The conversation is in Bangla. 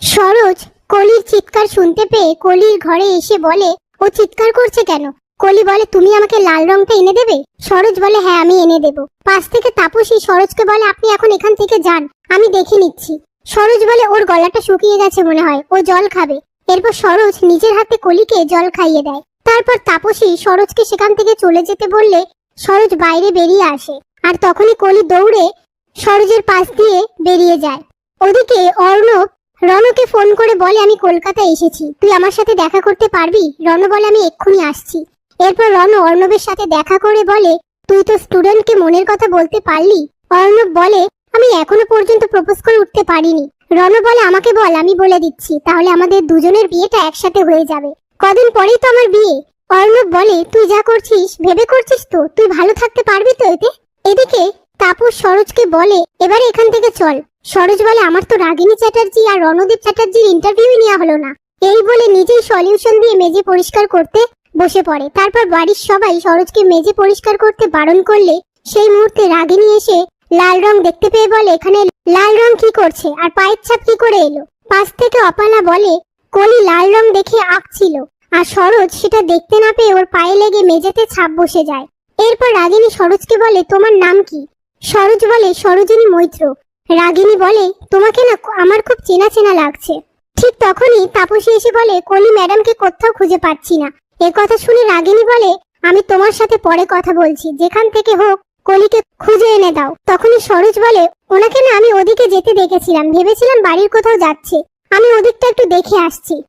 সরোজ কলির চিৎকার শুনতে পেয়ে কলির ঘরে এসে বলে, ও চিৎকার করছে কেন? কলি বলে, তুমি আমাকে লাল রংটা এনে দেবে? সরোজ বলে হ্যাঁ আমি এনে দেব। পাশ থেকে তাপসী সরোজকে বলে, আপনি এখন এখান থেকে যান, আমি দেখে নিচ্ছি। সরোজ বলে, ওর গলাটা শুকিয়ে গেছে মনে হয়, ও জল খাবে। এরপর সরোজ নিজের হাতে কলিকে জল খাইয়ে দেয়। তারপর তাপসী সরোজকে সেখান থেকে চলে যেতে বললে, সরোজ বাইরে বেরিয়ে আসে। আর তখনই কলি দৌড়ে সরোজের পাশ দিয়ে বেরিয়ে যায়। ওদিকে অর্ণব রণকে ফোন করে বলে আমি কলকাতা এসেছি। তুই আমার সাথে দেখা করতে পারবি? রণ বলে আমি এক্ষুনি আসছি। এরপর রণ অর্ণবের সাথে দেখা করে বলে, তুই তো স্টুডেন্টকে মনের কথা বলতে পারলি? অর্ণব বলে, আমি এখনও পর্যন্ত প্রপোজ করে উঠতে পারিনি। রণ বলে, আমাকে বল, আমি বলে দিচ্ছি। তাহলে আমাদের দুজনের বিয়েটা একসাথে হয়ে যাবে। কদিন পরেই তো আমার বিয়ে। অর্ণব বলে, তুই যা করছিস, ভেবে করছিস তো? তুই ভালো থাকতে পারবি তো এতে? এদিকে তাপস সরোজকে বলে, এবারে এখান থেকে চল। সরোজ বলে, আমার তো রাগিনী চ্যাটার্জি আর রণদীপ চ্যাটার্জির ইন্টারভিউই নেওয়া হলো না। এই বলে নিজেই সলিউশন দিয়ে মেজে পরিষ্কার করতে বসে পড়ে। তারপর বাড়ির সবাই সরোজকে মেজে পরিষ্কার করতে বারণ করলে সেই মুহূর্তে রাগিনী এসে লাল রং দেখতে পেয়ে বলে, এখানে লাল রং কি করছে? আর পায়ের ছাপ কি করে এলো? পাশ থেকে অপালা বলে, কলি লাল রং দেখে আঁকছিল আর সরোজ সেটা দেখতে না পেয়ে ওর পায়ে লেগে মেঝেতে ছাপ বসে যায়। এরপর রাগিনী সরোজকে বলে, তোমার নাম কি? সরোজ বলে, সরোজিনী মৈত্র। রাগিনী বলে, তোমাকে না আমার খুব চেনা চেনা লাগছে। ঠিক তখনই তাপসী এসে বলে, কলি ম্যাডামকে কোথাও খুঁজে পাচ্ছি না। এ কথা শুনে রাগিনী বলে, আমি তোমার সাথে পরে কথা বলছি। যেখান থেকে হোক, কলিকে খুঁজে এনে দাও। তখনই সরোজ বলে, ওনাকে না আমি ওদিকে যেতে দেখেছিলাম। ভেবেছিলাম বাড়ির কোথাও যাচ্ছে। আমি ওদিকটা একটু দেখে আসছি।